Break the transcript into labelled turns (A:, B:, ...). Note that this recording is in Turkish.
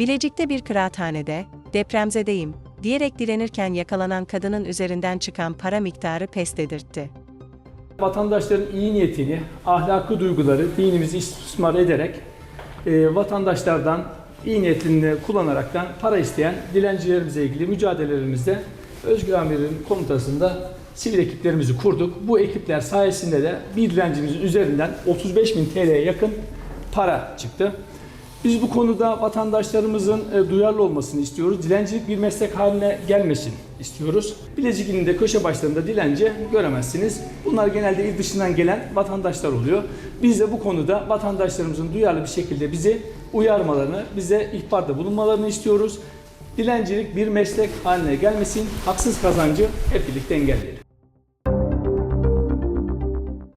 A: Bilecik'te bir kıraathanede, depremzedeyim, diyerek direnirken yakalanan kadının üzerinden çıkan para miktarı pes dedirtti.
B: Vatandaşların iyi niyetini, ahlaki duyguları dinimizi istismar ederek e, vatandaşlardan iyi niyetini kullanaraktan para isteyen dilencilerimize ilgili mücadelelerimizde Özgür Amir'in komutasında sivil ekiplerimizi kurduk. Bu ekipler sayesinde de bir dilencimizin üzerinden 35 bin TL'ye yakın para çıktı. Biz bu konuda vatandaşlarımızın e, duyarlı olmasını istiyoruz. Dilencilik bir meslek haline gelmesin istiyoruz. Bilecik ilinde köşe başlarında dilenci göremezsiniz. Bunlar genelde il dışından gelen vatandaşlar oluyor. Biz de bu konuda vatandaşlarımızın duyarlı bir şekilde bizi uyarmalarını, bize ihbarda bulunmalarını istiyoruz. Dilencilik bir meslek haline gelmesin, haksız kazancı hep birlikte engelleyelim.